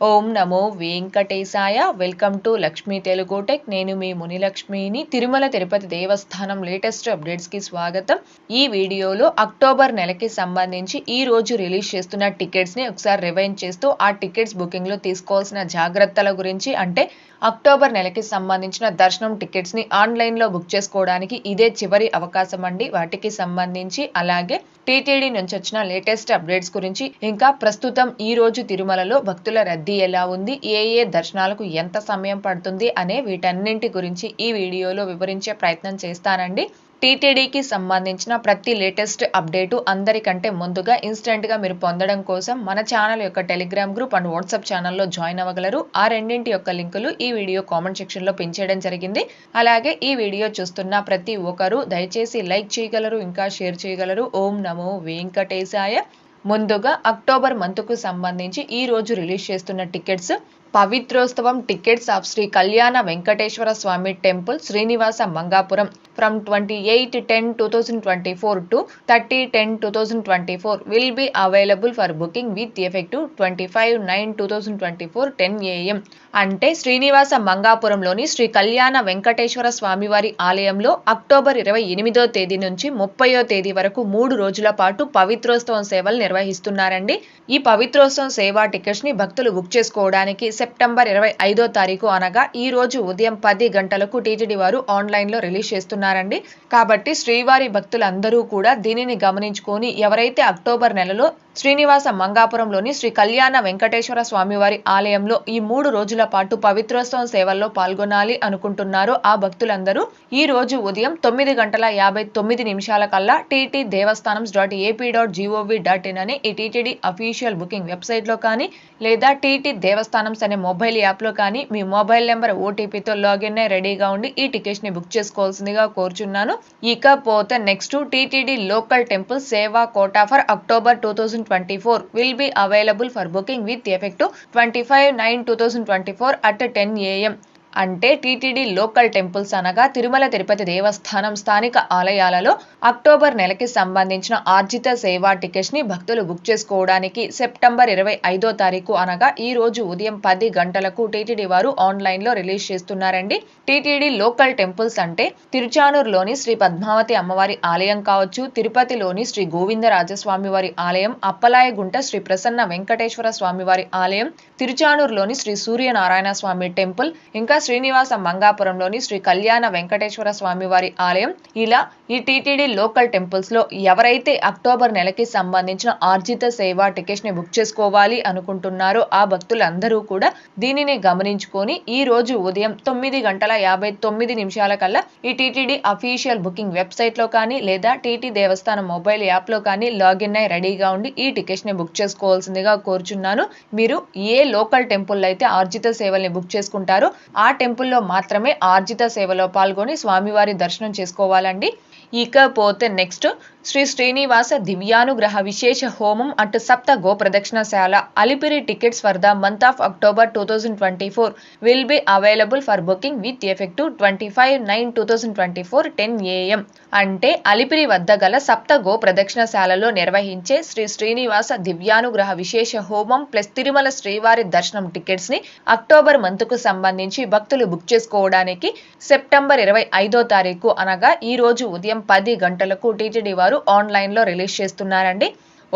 ఓం నమో వెంకటేశాయ. Welcome to Lakshmi Telugu tech. నేను మీ మునిలక్ష్మిని. తిరుమల తిరుపతి దేవస్థానం లేటెస్ట్ అప్డేట్స్కి స్వాగతం. ఈ వీడియోలో అక్టోబర్ నెలకి సంబంధించి ఈ రోజు రిలీజ్ చేస్తున్న టికెట్స్ని ఒకసారి రివైండ్ చేస్తూ ఆ టికెట్స్ బుకింగ్లో తీసుకోవాల్సిన జాగ్రత్తల గురించి అంటే అక్టోబర్ నెలకి సంబంధించిన దర్శనం టికెట్స్ని ఆన్లైన్లో బుక్ చేసుకోవడానికి ఇదే చివరి అవకాశం అండి. వాటికి సంబంధించి అలాగే టీటీడీ నుంచి వచ్చిన లేటెస్ట్ అప్డేట్స్ గురించి ఇంకా ప్రస్తుతం ఈ రోజు తిరుమలలో భక్తుల రద్దీ ఎలా ఉంది? ఏ ఏ దర్శనాలకు ఎంత సమయం పడుతుంది? అనే వీటన్నింటి గురించి ఈ వీడియోలో వివరించే ప్రయత్నం చేస్తానండి. టీటీడీకి సంబంధించిన ప్రతి లేటెస్ట్ అప్డేటు అందరికంటే ముందుగా ఇన్స్టెంట్గా మీరు పొందడం కోసం మన ఛానల్ యొక్క టెలిగ్రామ్ గ్రూప్ అండ్ వాట్సాప్ ఛానల్లో జాయిన్ అవ్వగలరు. ఆ రెండింటి యొక్క లింకులు ఈ వీడియో కామెంట్ సెక్షన్లో పెంచేయడం జరిగింది. అలాగే ఈ వీడియో చూస్తున్న ప్రతి ఒక్కరూ దయచేసి లైక్ చేయగలరు ఇంకా షేర్ చేయగలరు. ఓం నమో వెంకటేశాయ. ముందుగా అక్టోబర్ మంత్కు సంబంధించి ఈ రోజు రిలీజ్ చేస్తున్న tickets. Pavitrotsavam tickets of Sri Kalyana Venkateswara Swamy temple Srinivasa Mangapuram. From twenty eight ten two thousand twenty four to thirty ten two thousand twenty four will be available for booking with effective twenty five nine two thousand twenty four ten AM అంటే శ్రీనివాస మంగాపురంలోని శ్రీ కళ్యాణ వెంకటేశ్వర స్వామివారి ఆలయంలో October ఇరవై ఎనిమిదో తేదీ నుంచి ముప్పయో తేదీ వరకు మూడు రోజుల పాటు పవిత్రోత్సవం సేవలు నిర్వహిస్తున్నారండి. ఈ పవిత్రోత్సవం సేవా టికెట్స్ని భక్తులు బుక్ చేసుకోవడానికి సెప్టెంబర్ ఇరవై ఐదో తారీఖు అనగా ఈ రోజు ఉదయం పది గంటలకు టీటీడీ వారు ఆన్లైన్లో రిలీజ్ చేస్తున్నారండి కాబట్టి శ్రీవారి భక్తులందరూ కూడా దీనిని గమనించుకొని ఎవరైతే అక్టోబర్ నెలలో శ్రీనివాస మంగాపురంలోని శ్రీ కళ్యాణ వెంకటేశ్వర స్వామివారి ఆలయంలో ఈ మూడు రోజుల పాటు పవిత్రోత్సవం సేవల్లో పాల్గొనాలి అనుకుంటున్నారో ఆ భక్తులందరూ ఈ రోజు ఉదయం తొమ్మిది గంటల యాభై తొమ్మిది నిమిషాల కల్లా TT Devasthanam dot AP dot gov dot in అని ఈ టీటీడీ అఫీషియల్ బుకింగ్ వెబ్సైట్లో కానీ లేదా టీటీ దేవస్థానం అనే మొబైల్ యాప్లో కానీ మీ మొబైల్ నెంబర్ ఓటీపీతో లాగిన్ అయి రెడీగా ఉండి ఈ టికెట్స్ని బుక్ చేసుకోవాల్సిందిగా కోరుచున్నాను. ఇకపోతే next TTD local temple seva quota for October two thousand twenty four will be available for booking with effect twenty five nine two thousand twenty four at ten AM అంటే TTD local temples అనగా తిరుమల తిరుపతి దేవస్థానం స్థానిక ఆలయాలలో October నెలకి సంబంధించిన ఆర్జిత సేవా టికెట్స్ని భక్తులు book చేసుకోవడానికి సెప్టెంబర్ ఇరవై ఐదో తారీఖు అనగా ఈ రోజు ఉదయం పది గంటలకు టీటీడీ వారు ఆన్లైన్లో రిలీజ్ చేస్తున్నారండి. టీటీడీ లోకల్ టెంపుల్స్ అంటే తిరుచానూరులోని శ్రీ పద్మావతి అమ్మవారి ఆలయం కావచ్చు తిరుపతిలోని శ్రీ గోవిందరాజస్వామి వారి ఆలయం అప్పలాయగుంట శ్రీ ప్రసన్న వెంకటేశ్వర స్వామివారి ఆలయం తిరుచానూరులోని శ్రీ సూర్యనారాయణ స్వామి టెంపుల్ ఇంకా శ్రీనివాస మంగాపురంలోని శ్రీ కళ్యాణ వెంకటేశ్వర స్వామివారి ఆలయం. ఇలా ఈ టీటీడీ లోకల్ టెంపుల్స్లో ఎవరైతే అక్టోబర్ నెలకి సంబంధించిన ఆర్జిత సేవా టికెట్స్ని బుక్ చేసుకోవాలి అనుకుంటున్నారో ఆ భక్తులందరూ కూడా దీనిని గమనించుకొని ఈ రోజు ఉదయం తొమ్మిది గంటల యాభై తొమ్మిది నిమిషాల కల్లా ఈ టీటీడీ అఫీషియల్ బుకింగ్ వెబ్సైట్లో కానీ లేదా టీటీ దేవస్థానం మొబైల్ యాప్లో కానీ లాగిన్ అయి రెడీగా ఉండి ఈ టికెట్స్ని బుక్ చేసుకోవాల్సిందిగా కోరుచున్నాను. మీరు ఏ లోకల్ టెంపుల్ అయితే ఆర్జిత సేవల్ని బుక్ చేసుకుంటారో ఆ టెంపుల్లో మాత్రమే ఆర్జిత సేవలో పాల్గొని స్వామివారి దర్శనం చేసుకోవాలండి. ఇకపోతే నెక్స్ట్ శ్రీ శ్రీనివాస దివ్యానుగ్రహ విశేష హోమం అటు సప్త గో ప్రదక్షిణశాల Alipiri tickets for the month of October two thousand twenty four will be available for booking with effective twenty five nine two thousand twenty four ten AM అంటే అలిపిరి వద్ద గల సప్త గో ప్రదక్షిణశాలలో నిర్వహించే శ్రీ శ్రీనివాస దివ్యానుగ్రహ విశేష హోమం ప్లస్ తిరుమల శ్రీవారి దర్శనం టికెట్స్ని అక్టోబర్ మంత్కు సంబంధించి భక్తులు బుక్ చేసుకోవడానికి సెప్టెంబర్ ఇరవై ఐదో తారీఖు అనగా ఈ రోజు ఉదయం పది గంటలకు టీటీడీ వారు ఆన్లైన్లో రిలీజ్ చేస్తున్నారండి.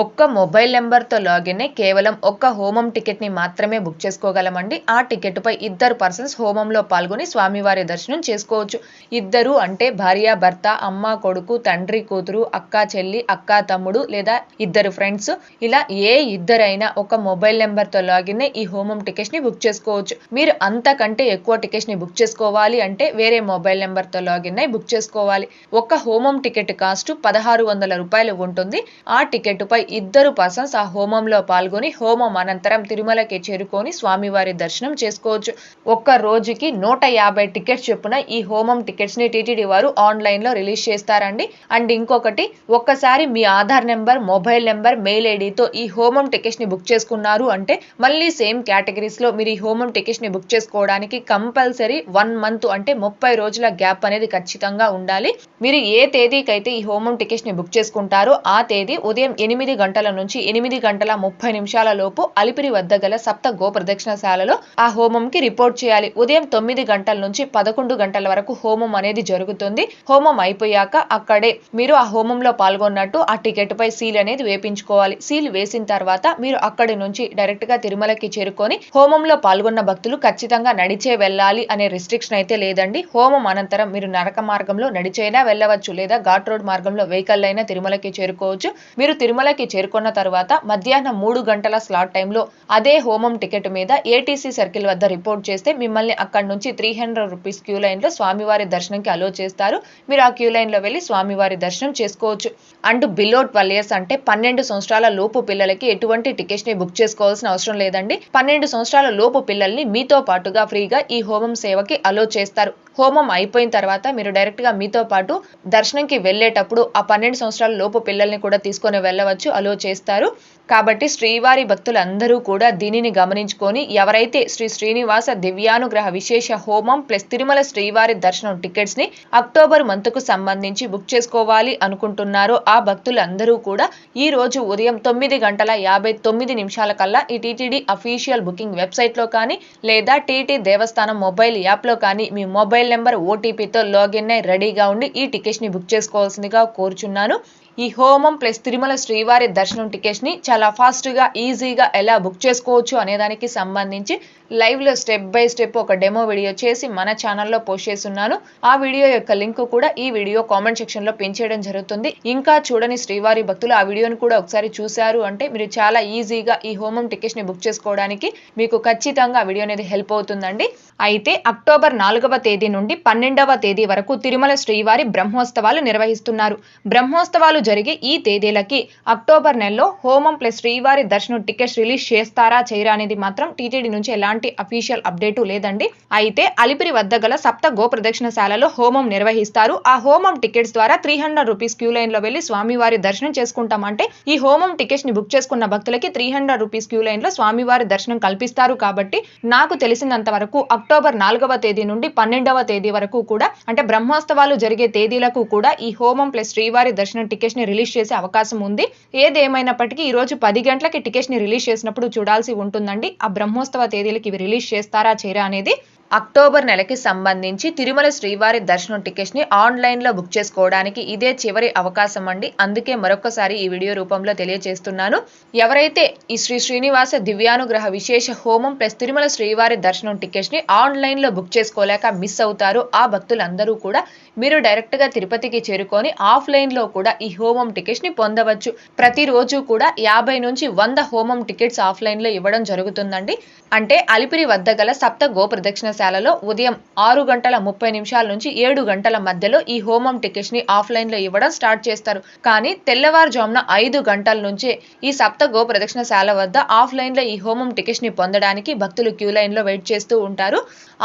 ఒక్క మొబైల్ నెంబర్తో లాగిన్ అయి కేవలం ఒక్క హోమం టికెట్ని మాత్రమే బుక్ చేసుకోగలమండి. ఆ టికెట్పై ఇద్దరు పర్సన్స్ హోమంలో పాల్గొని స్వామివారి దర్శనం చేసుకోవచ్చు. ఇద్దరు అంటే భార్య భర్త అమ్మ కొడుకు తండ్రి కూతురు అక్క చెల్లి అక్క తమ్ముడు లేదా ఇద్దరు ఫ్రెండ్స్. ఇలా ఏ ఇద్దరైనా ఒక మొబైల్ నెంబర్తో లాగిన్ అయి ఈ హోమం టికెట్స్ని బుక్ చేసుకోవచ్చు. మీరు అంతకంటే ఎక్కువ టికెట్స్ని బుక్ చేసుకోవాలి అంటే వేరే మొబైల్ నెంబర్తో లాగిన్ అయి బుక్ చేసుకోవాలి. ఒక హోమం టికెట్ కాస్ట్ పదహారు వందల రూపాయలు ఉంటుంది. ఆ టికెట్పై ఇద్దరు పర్సన్స్ ఆ హోమంలో పాల్గొని హోమం అనంతరం తిరుమలకి చేరుకొని స్వామివారి దర్శనం చేసుకోవచ్చు. ఒక్క రోజుకి నూట యాభై టికెట్స్ చొప్పున ఈ హోమం టికెట్స్ని టీటీడీ వారు ఆన్లైన్లో రిలీజ్ చేస్తారండి. అండ్ ఇంకొకటి ఒక్కసారి మీ Aadhaar number mobile number mail ఐడితో ఈ హోమం టికెట్స్ని బుక్ చేసుకున్నారు అంటే మళ్ళీ సేమ్ కేటగిరీస్లో మీరు ఈ హోమం టికెట్స్ని బుక్ చేసుకోవడానికి కంపల్సరీ వన్ మంత్ అంటే ముప్పై రోజుల గ్యాప్ అనేది ఖచ్చితంగా ఉండాలి. మీరు ఏ తేదీకైతే ఈ హోమం టికెట్స్ని బుక్ చేసుకుంటారో ఆ తేదీ ఉదయం ఎనిమిది గంటల నుంచి ఎనిమిది గంటల ముప్పై నిమిషాల లోపు అలిపిరి వద్ద గల సప్త గో ప్రదక్షిణశాలలో ఆ హోమంకి రిపోర్ట్ చేయాలి. ఉదయం తొమ్మిది గంటల నుంచి పదకొండు గంటల వరకు హోమం అనేది జరుగుతుంది. హోమం అయిపోయాక అక్కడే మీరు ఆ హోమంలో పాల్గొన్నట్టు ఆ టికెట్ పై సీల్ అనేది వేపించుకోవాలి. సీల్ వేసిన తర్వాత మీరు అక్కడి నుంచి డైరెక్ట్గా తిరుమలకి చేరుకొని హోమంలో పాల్గొన్న భక్తులు ఖచ్చితంగా నడిచే వెళ్ళాలి అనే రిస్ట్రిక్షన్ అయితే లేదండి. హోమం అనంతరం మీరు నరక మార్గంలో నడిచైనా వెళ్ళవచ్చు లేదా ఘాట్ రోడ్ మార్గంలో వెహికల్ అయినా తిరుమలకి చేరుకోవచ్చు. మీరు తిరుమలకి చేరుకున్న తర్వాత మధ్యాహ్నం మూడు గంటల స్లాట్ టైంలో అదే హోమం టికెట్ మీద ఏటీసీ సర్కిల్ వద్ద రిపోర్ట్ చేస్తే మిమ్మల్ని అక్కడి నుంచి త్రీ హండ్రెడ్ రూపీస్ క్యూ లైన్లో స్వామివారి దర్శనంకి అలో చేస్తారు. మీరు ఆ క్యూ లైన్లో వెళ్ళి స్వామివారి దర్శనం చేసుకోవచ్చు. అండ్ బిలో ట్వెల్వ్ ఇయర్స్ అంటే పన్నెండు సంవత్సరాల లోపు పిల్లలకి ఎటువంటి టికెట్స్ని బుక్ చేసుకోవాల్సిన అవసరం లేదండి. పన్నెండు సంవత్సరాల లోపు పిల్లల్ని మీతో పాటుగా ఫ్రీగా ఈ హోమం సేవకి అలో చేస్తారు. హోమం అయిపోయిన తర్వాత మీరు డైరెక్ట్గా మీతో పాటు దర్శనంకి వెళ్ళేటప్పుడు ఆ పన్నెండు సంవత్సరాల లోపు పిల్లల్ని కూడా తీసుకొని వెళ్ళవచ్చు. అలో చేస్తారు. కాబట్టి శ్రీవారి భక్తులందరూ కూడా దీనిని గమనించుకొని ఎవరైతే శ్రీ శ్రీనివాస దివ్యానుగ్రహ విశేష హోమం ప్లస్ తిరుమల శ్రీవారి దర్శనం టికెట్స్ని అక్టోబర్ మంత్కు సంబంధించి బుక్ చేసుకోవాలి అనుకుంటున్నారో ఆ భక్తులందరూ కూడా ఈ రోజు ఉదయం తొమ్మిది గంటల యాభై తొమ్మిది నిమిషాల కల్లా ఈ టీటీడీ అఫీషియల్ బుకింగ్ వెబ్సైట్లో కానీ లేదా టీటీ దేవస్థానం మొబైల్ యాప్లో కానీ మీ మొబైల్ నెంబర్ ఓటీపీతో లాగిన్ అయి రెడీగా ఉండి ఈ టికెట్స్ని బుక్ చేసుకోవాల్సిందిగా కోరుచున్నాను. ఈ హోమం ప్లస్ తిరుమల శ్రీవారి దర్శనం టికెట్స్ని చాలా ఫాస్ట్గా ఈజీగా ఎలా బుక్ చేసుకోవచ్చు అనేదానికి సంబంధించి లైవ్లో స్టెప్ బై స్టెప్ ఒక డెమో వీడియో చేసి మన ఛానల్లో పోస్ట్ చేస్తున్నాను. ఆ వీడియో యొక్క లింక్ కూడా ఈ వీడియో కామెంట్ సెక్షన్లో పెంచేయడం జరుగుతుంది. ఇంకా చూడని శ్రీవారి భక్తులు ఆ వీడియోను కూడా ఒకసారి చూశారు అంటే మీరు చాలా ఈజీగా ఈ హోమం టికెట్స్ని బుక్ చేసుకోవడానికి మీకు ఖచ్చితంగా ఆ వీడియో అనేది హెల్ప్ అవుతుందండి. అయితే అక్టోబర్ నాలుగవ తేదీ నుండి పన్నెండవ తేదీ వరకు తిరుమల శ్రీవారి బ్రహ్మోత్సవాలు నిర్వహిస్తున్నారు. బ్రహ్మోత్సవాలు జరిగే ఈ తేదీలకి అక్టోబర్ నెలలో హోమం ప్లస్ శ్రీవారి దర్శనం టికెట్స్ రిలీజ్ చేస్తారా చేయరా అనేది మాత్రం టీటీడీ నుంచి ఎలాంటి అఫీషియల్ అప్డేటు లేదండి. అయితే అలిపిరి వద్ద గల సప్త గో ప్రదక్షిణశాలలో హోమం నిర్వహిస్తారు. ఆ హోమం టికెట్స్ ద్వారా త్రీ హండ్రెడ్ రూపీస్ క్యూ లైన్లో వెళ్ళి స్వామివారి దర్శనం చేసుకుంటామంటే ఈ హోమం టికెట్స్ని బుక్ చేసుకున్న భక్తులకి త్రీ హండ్రెడ్ రూపీస్ క్యూ లైన్లో స్వామివారి దర్శనం కల్పిస్తారు కాబట్టి నాకు తెలిసినంత వరకు అక్టోబర్ నాలుగవ తేదీ నుండి పన్నెండవ తేదీ వరకు కూడా అంటే బ్రహ్మోత్సవాలు జరిగే తేదీలకు కూడా ఈ హోమం ప్లస్ శ్రీవారి దర్శనం టికెట్స్ని రిలీజ్ చేసే అవకాశం ఉంది. ఏదేమైనప్పటికీ ఈ రోజు పది గంటలకి టికెట్స్ని రిలీజ్ చేసినప్పుడు చూడాల్సి ఉంటుందండి. ఆ బ్రహ్మోత్సవ తేదీలకి ఇవి రిలీజ్ చేస్తారా చేయరా అనేది అక్టోబర్ నెలకి సంబంధించి తిరుమల శ్రీవారి దర్శనం టికెట్స్ని ఆన్లైన్లో బుక్ చేసుకోవడానికి ఇదే చివరి అవకాశం అండి అందుకే మరొకసారి ఈ వీడియో రూపంలో తెలియజేస్తున్నాను. ఎవరైతే ఈ శ్రీ శ్రీనివాస దివ్యానుగ్రహ విశేష హోమం ప్లస్ తిరుమల శ్రీవారి దర్శనం టికెట్స్ని ఆన్లైన్లో బుక్ చేసుకోలేక మిస్ అవుతారో ఆ భక్తులందరూ కూడా మీరు డైరెక్ట్గా తిరుపతికి చేరుకొని ఆఫ్లైన్లో కూడా ఈ హోమం టికెట్స్ని పొందవచ్చు. ప్రతిరోజు కూడా యాభై నుంచి వంద హోమం టికెట్స్ ఆఫ్లైన్లో ఇవ్వడం జరుగుతుందండి. అంటే అలిపిరి వద్ద గల సప్త గోప్రదక్షిణ ప్రదక్షిణశాలలో ఉదయం ఆరు గంటల ముప్పై నిమిషాల నుంచి ఏడు గంటల మధ్యలో ఈ హోమం టికెట్స్ని ఆఫ్లైన్లో ఇవ్వడం స్టార్ట్ చేస్తారు. కానీ తెల్లవారుజామున ఐదు గంటల నుంచే ఈ సప్త గో ప్రదక్షిణశాల వద్ద ఆఫ్లైన్లో ఈ హోమం టికెట్స్ని పొందడానికి భక్తులు క్యూ లైన్లో వెయిట్ చేస్తూ ఉంటారు.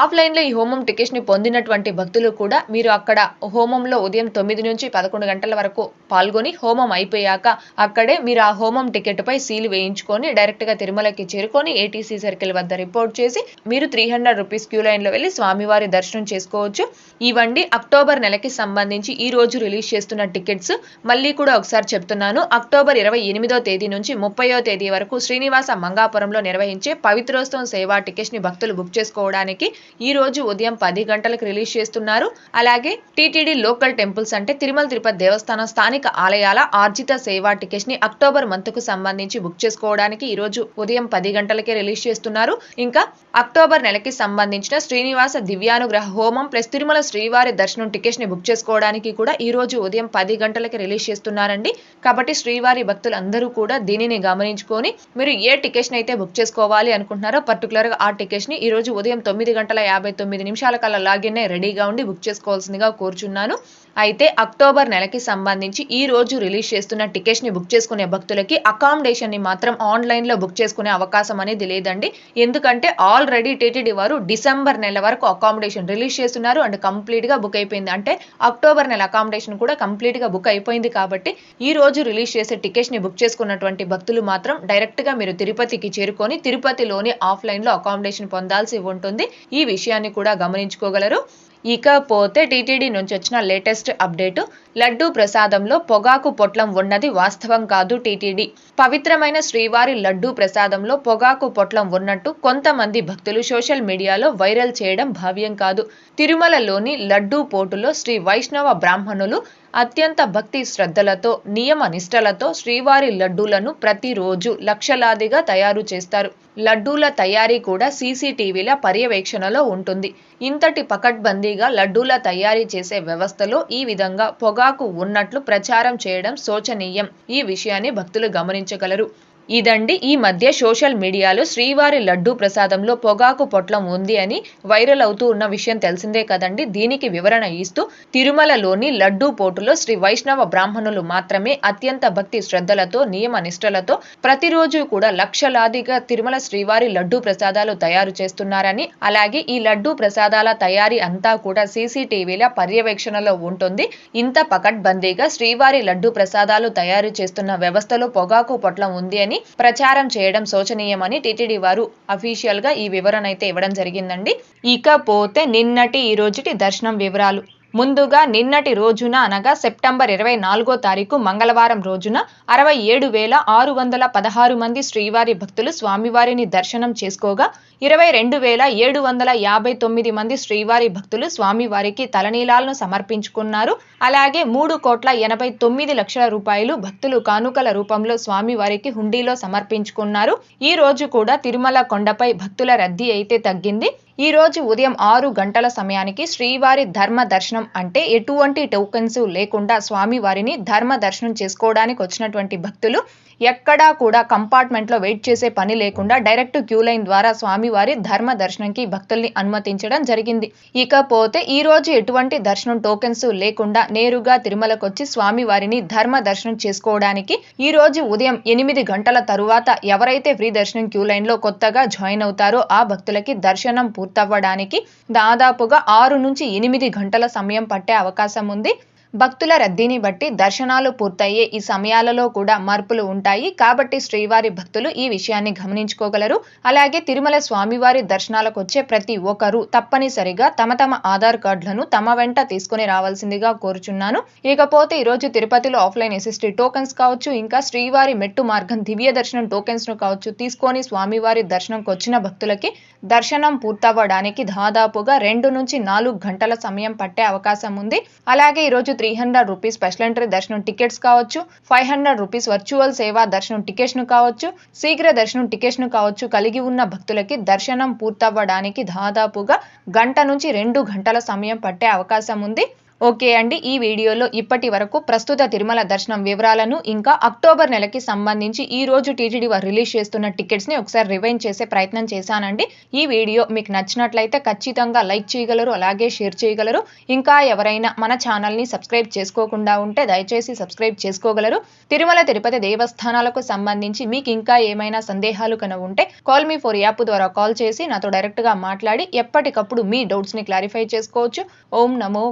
ఆఫ్లైన్లో ఈ హోమం టికెట్స్ని పొందినటువంటి భక్తులు కూడా మీరు అక్కడ హోమంలో ఉదయం తొమ్మిది నుంచి పదకొండు గంటల వరకు పాల్గొని హోమం అయిపోయాక అక్కడే మీరు ఆ హోమం టికెట్ పై సీల్ వేయించుకొని డైరెక్ట్గా తిరుమలకి చేరుకొని ఏటీసీ సర్కిల్ వద్ద రిపోర్ట్ చేసి మీరు త్రీ హండ్రెడ్ రూపీస్ క్యూ లైన్లో వెళ్ళి స్వామివారి దర్శనం చేసుకోవచ్చు. ఇవండి అక్టోబర్ నెలకి సంబంధించి ఈ రోజు రిలీజ్ చేస్తున్న టికెట్స్ మళ్ళీ కూడా ఒకసారి చెప్తున్నాను. అక్టోబర్ ఇరవై ఎనిమిదో తేదీ నుంచి ముప్పయో తేదీ వరకు శ్రీనివాస మంగాపురంలో నిర్వహించే పవిత్రోత్సవం సేవా టికెట్స్ని భక్తులు బుక్ చేసుకోవడానికి ఈ రోజు ఉదయం పది గంటలకు రిలీజ్ చేస్తున్నారు. అలాగే టీటీడీ లోకల్ టెంపుల్స్ అంటే తిరుమల తిరుపతి దేవస్థానం స్థానిక ఆలయాల ఆర్జిత సేవా టికెట్స్ని అక్టోబర్ మంత్కు సంబంధించి బుక్ చేసుకోవడానికి ఈ రోజు ఉదయం పది గంటలకే రిలీజ్ చేస్తున్నారు. ఇంకా అక్టోబర్ నెలకి సంబంధించి నిర్వహించిన శ్రీనివాస దివ్యానుగ్రహ హోమం ప్లస్ తిరుమల శ్రీవారి దర్శనం టికెట్స్ని బుక్ చేసుకోవడానికి కూడా ఈ రోజు ఉదయం పది గంటలకి రిలీజ్ చేస్తున్నారండి. కాబట్టి శ్రీవారి భక్తులందరూ కూడా దీనిని గమనించుకొని మీరు ఏ టికెట్స్ అయితే బుక్ చేసుకోవాలి అనుకుంటున్నారో పర్టికులర్గా ఆ టికెట్స్ని ఈ రోజు ఉదయం తొమ్మిది గంటల యాభై తొమ్మిది నిమిషాల కల్లా లాగిన్ రెడీగా ఉండి బుక్ చేసుకోవాల్సిందిగా కోరుచున్నాను. అయితే అక్టోబర్ నెలకి సంబంధించి ఈ రోజు రిలీజ్ చేస్తున్న టికెట్స్ని బుక్ చేసుకునే భక్తులకి అకామిడేషన్ని మాత్రం ఆన్లైన్లో బుక్ చేసుకునే అవకాశం అనేది లేదండి. ఎందుకంటే ఆల్రెడీ టీటీడీ వారు డిసెంబర్ నెల వరకు అకామిడేషన్ రిలీజ్ చేస్తున్నారు అండ్ కంప్లీట్గా బుక్ అయిపోయింది. అంటే అక్టోబర్ నెల అకామిడేషన్ కూడా కంప్లీట్గా బుక్ అయిపోయింది కాబట్టి ఈ రోజు రిలీజ్ చేసే టికెట్స్ని బుక్ చేసుకున్నటువంటి భక్తులు మాత్రం డైరెక్ట్గా మీరు తిరుపతికి చేరుకొని తిరుపతిలోని ఆఫ్లైన్లో అకామిడేషన్ పొందాల్సి ఉంటుంది. ఈ విషయాన్ని కూడా గమనించుకోగలరు. ఇకపోతే టీటీడీ నుంచి వచ్చిన లేటెస్ట్ అప్డేట్ లడ్డూ ప్రసాదంలో పొగాకు పొట్లం ఉన్నది వాస్తవం కాదు టీటీడీ. పవిత్రమైన శ్రీవారి లడ్డూ ప్రసాదంలో పొగాకు పొట్లం ఉన్నట్టు కొంతమంది భక్తులు సోషల్ మీడియాలో వైరల్ చేయడం భావ్యం కాదు. తిరుమలలోని లడ్డూ పోటులో శ్రీ వైష్ణవ బ్రాహ్మణులు అత్యంత భక్తి శ్రద్ధలతో నియమ నిష్టలతో శ్రీవారి లడ్డూలను ప్రతిరోజు లక్షలాదిగా తయారు చేస్తారు. లడ్డూల తయారీ కూడా సీసీటీవీల పర్యవేక్షణలో ఉంటుంది. ఇంతటి పకడ్బందీగా లడ్డూల తయారీ చేసే వ్యవస్థలో ఈ విధంగా పొగా పొగాకు ఉన్నట్లు ప్రచారం చేయడం శోచనీయం. ఈ విషయాన్ని భక్తులు గమనించగలరు. ఇదండి ఈ మధ్య సోషల్ మీడియాలో శ్రీవారి లడ్డూ ప్రసాదంలో పొగాకు పొట్లం ఉంది అని వైరల్ అవుతూ ఉన్న విషయం తెలిసిందే కదండి. దీనికి వివరణ ఇస్తూ తిరుమలలోని లడ్డూ పోటులో శ్రీ వైష్ణవ బ్రాహ్మణులు మాత్రమే అత్యంత భక్తి శ్రద్ధలతో నియమ నిష్టలతో ప్రతిరోజు కూడా లక్షలాదిగా తిరుమల శ్రీవారి లడ్డూ ప్రసాదాలు తయారు చేస్తున్నారని అలాగే ఈ లడ్డూ ప్రసాదాల తయారీ అంతా కూడా సీసీటీవీల పర్యవేక్షణలో ఉంటుంది. ఇంత పకడ్బందీగా శ్రీవారి లడ్డూ ప్రసాదాలు తయారు చేస్తున్న వ్యవస్థలో పొగాకు పొట్లం ఉంది అని ప్రచారం చేయడం శోచనీయమని టీటీడీ వారు అఫీషియల్గా ఈ వివరణ అయితే ఇవ్వడం జరిగిందండి. ఇకపోతే నిన్నటి ఈ రోజుటి దర్శనం వివరాలు. ముందుగా నిన్నటి రోజున అనగా సెప్టెంబర్ ఇరవై నాలుగో తారీఖు మంగళవారం రోజున అరవై ఏడు వేల ఆరు వందల పదహారు మంది శ్రీవారి భక్తులు స్వామివారిని దర్శనం చేసుకోగా ఇరవై రెండు వేల ఏడు వందల యాభై తొమ్మిది మంది శ్రీవారి భక్తులు స్వామివారికి తలనీలాలను సమర్పించుకున్నారు. అలాగే మూడు కోట్ల ఎనభై తొమ్మిది లక్షల రూపాయలు భక్తులు కానుకల రూపంలో స్వామివారికి హుండీలో సమర్పించుకున్నారు. ఈ రోజు కూడా తిరుమల కొండపై భక్తుల రద్దీ అయితే తగ్గింది. ఈ రోజు ఉదయం ఆరు గంటల సమయానికి శ్రీవారి ధర్మ దర్శనం అంటే ఎటువంటి టోకన్స్ లేకుండా స్వామివారిని ధర్మ దర్శనం చేసుకోవడానికి వచ్చినటువంటి భక్తులు ఎక్కడా కూడా కంపార్ట్మెంట్లో వెయిట్ చేసే పని లేకుండా డైరెక్ట్ క్యూ లైన్ ద్వారా స్వామివారి ధర్మ దర్శనంకి భక్తుల్ని అనుమతించడం జరిగింది. ఇకపోతే ఈ రోజు ఎటువంటి దర్శనం టోకెన్స్ లేకుండా నేరుగా తిరుమలకు వచ్చి స్వామివారిని ధర్మ దర్శనం చేసుకోవడానికి ఈ రోజు ఉదయం ఎనిమిది గంటల తరువాత ఎవరైతే ఫ్రీ దర్శనం క్యూ లైన్లో కొత్తగా జాయిన్ అవుతారో ఆ భక్తులకి దర్శనం పూర్తవ్వడానికి దాదాపుగా ఆరు నుంచి ఎనిమిది గంటల సమయం పట్టే అవకాశం ఉంది. భక్తుల రద్దీని బట్టి దర్శనాలు పూర్తయ్యే ఈ సమయాలలో కూడా మార్పులు ఉంటాయి. కాబట్టి శ్రీవారి భక్తులు ఈ విషయాన్ని గమనించుకోగలరు. అలాగే తిరుమల స్వామివారి దర్శనాలకు వచ్చే ప్రతి ఒక్కరూ తప్పనిసరిగా తమ తమ ఆధార్ కార్డులను తమ వెంట తీసుకుని రావాల్సిందిగా కోరుచున్నాను. ఇకపోతే ఈరోజు తిరుపతిలో ఆఫ్లైన్ ఎస్ఎస్టీ టోకెన్స్ కావచ్చు ఇంకా శ్రీవారి మెట్టు మార్గం దివ్య దర్శనం టోకెన్స్ను కావచ్చు తీసుకొని స్వామివారి దర్శనంకి వచ్చిన భక్తులకి దర్శనం పూర్తవ్వడానికి దాదాపుగా రెండు నుంచి నాలుగు గంటల సమయం పట్టే అవకాశం ఉంది. అలాగే ఈరోజు three hundred rupees special entry దర్శనం టికెట్స్ కావచ్చు five hundred rupees virtual seva దర్శనం టికెట్స్ను కావచ్చు శీఘ్ర దర్శనం టికెట్స్ను కావచ్చు కలిగి ఉన్న భక్తులకి దర్శనం పూర్తవ్వడానికి దాదాపుగా గంట నుంచి రెండు గంటల సమయం పట్టే అవకాశం ఉంది. ఓకే అండి ఈ వీడియోలో ఇప్పటి వరకు ప్రస్తుత తిరుమల దర్శనం వివరాలను ఇంకా అక్టోబర్ నెలకి సంబంధించి ఈ రోజు టీటీడీ వారు రిలీజ్ చేస్తున్న టికెట్స్ని ఒకసారి రివైండ్ చేసే ప్రయత్నం చేశానండి. ఈ వీడియో మీకు నచ్చినట్లయితే ఖచ్చితంగా లైక్ చేయగలరు అలాగే షేర్ చేయగలరు. ఇంకా ఎవరైనా మన ఛానల్ని సబ్స్క్రైబ్ చేసుకోకుండా ఉంటే దయచేసి సబ్స్క్రైబ్ చేసుకోగలరు. తిరుమల తిరుపతి దేవస్థానాలకు సంబంధించి మీకు ఇంకా ఏమైనా సందేహాలు కన ఉంటే కాల్ మీ ఫోర్ యాప్ ద్వారా కాల్ చేసి నాతో డైరెక్ట్గా మాట్లాడి ఎప్పటికప్పుడు మీ డౌట్స్ని క్లారిఫై చేసుకోవచ్చు. ఓం నమో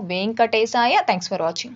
advertise. Thanks for watching.